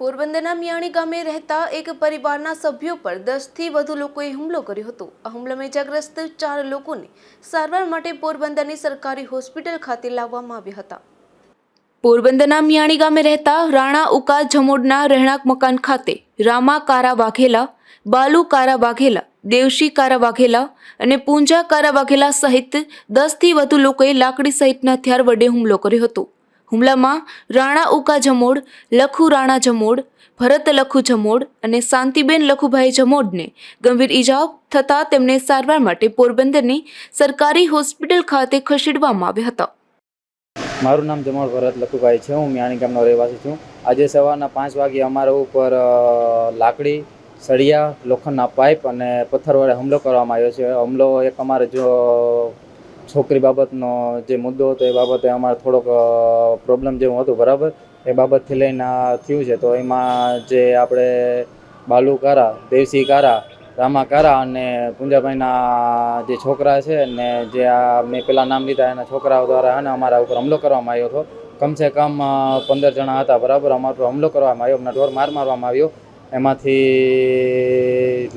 પોરબંદરના મિયાણી ગામે રહેતા એક પરિવારના સભ્યો પર દસથી વધુ લોકોએ હુમલો કર્યો હતો. આ હુમલામાં ઇજાગ્રસ્ત ચાર લોકોને સારવાર માટે પોરબંદરની સરકારી હોસ્પિટલ ખાતે લાવવામાં આવ્યા હતા. પોરબંદરના મિયાણી ગામે રહેતા રાણા ઉકા જમોડના રહેણાંક મકાન ખાતે રામા કારા વાઘેલા, બાલુ કારા વાઘેલા, દેવશી કારા વાઘેલા અને પૂંજા કારા વાઘેલા સહિત દસથી વધુ લોકોએ લાકડી સહિતના હથિયાર વડે હુમલો કર્યો હતો. હુમલામાં રાણા ઉકા જમોડ, લખુ રાણા જમોડ, ભરત લખુ જમોડ અને શાંતિબેન લખુભાઈ જમોડને ગંભીર ઈજાઓ થતાં તેમને સારવાર માટે પોરબંદરની સરકારી હોસ્પિટલ ખાતે ખસેડવામાં આવ્યા હતા. મારું નામ જમોડ ભરત લખુભાઈ છે. હું મ્યાણી ગામનો રહેવાસી છું. આજે સવારના પાંચ વાગે અમારા ઉપર લાકડી, સળિયા, લોખંડના પાઇપ અને પથ્થર વડે હુમલો કરવામાં આવ્યો છે. હુમલો એક અમારે જો છોકરી બાબતનો જે મુદ્દો હતો એ બાબતે અમારે થોડોક પ્રોબ્લેમ જેવું હતું, બરાબર? એ બાબતથી લઈને થયું છે. તો એમાં જે આપણે બાલુ કારા, દેવસી કારા, રામા કારા અને પુંજાભાઈના જે છોકરા છે ને જે આ મેં પેલા નામ લીધા એના છોકરાઓ દ્વારા અને અમારા ઉપર હમલો કરવામાં આવ્યો હતો. કમસે કમ પંદર જણા હતા, બરાબર? અમારા ઉપર હમલો કરવામાં આવ્યો, અમને ઢોર માર મારવામાં આવ્યો. એમાંથી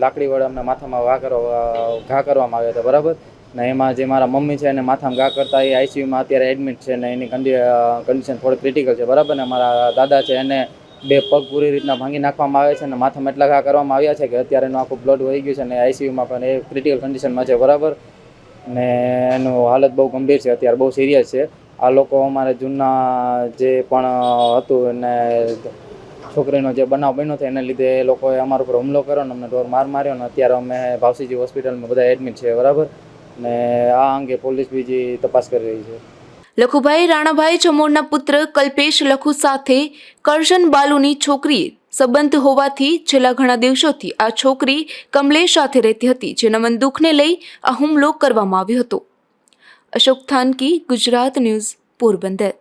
લાકડી વડે અમને માથામાં ઘા કરવા ઘા કરવામાં આવ્યા હતા, બરાબર? ને એમાં જે મારા મમ્મી છે એને માથામાં ઘા કરતા એ આઈસીયુમાં અત્યારે એડમિટ છે ને એની કન્ડિશન થોડી ક્રિટિકલ છે, બરાબર ને? મારા દાદા છે એને બે પગ પૂરી રીતના ભાંગી નાખવામાં આવે છે અને માથામાં એટલા ઘા કરવામાં આવ્યા છે કે અત્યારે એનું આખું બ્લડ વહી ગયું છે અને આઈસીયુમાં પણ એ ક્રિટિકલ કન્ડિશનમાં છે, બરાબર? ને એનું હાલત બહુ ગંભીર છે, અત્યારે બહુ સિરિયસ છે. આ લોકો અમારે જૂના જે પણ હતું એને છોકરીનો જે બનાવ બન્યો હતો, એને લીધે એ લોકોએ અમારા ઉપર હુમલો કર્યો ને અમને ઢોર માર માર્યો ને અત્યારે અમે ભાવસીજી હોસ્પિટલમાં બધા એડમિટ છે, બરાબર? ને આ અંગે પોલીસ બીજી તપાસ કરી રહી છે. લખુભાઈ રાણાભાઈ ચમોડના પુત્ર કલ્પેશ લખુ સાથે કરશન બાલુની છોકરીએ સંબંધ હોવાથી છેલ્લા ઘણા દિવસોથી આ છોકરી કમલેશ સાથે રહેતી હતી, જેના મન દુઃખને લઈ આ હુમલો કરવામાં આવ્યો હતો. અશોક થાનકી, ગુજરાત ન્યૂઝ, પોરબંદર.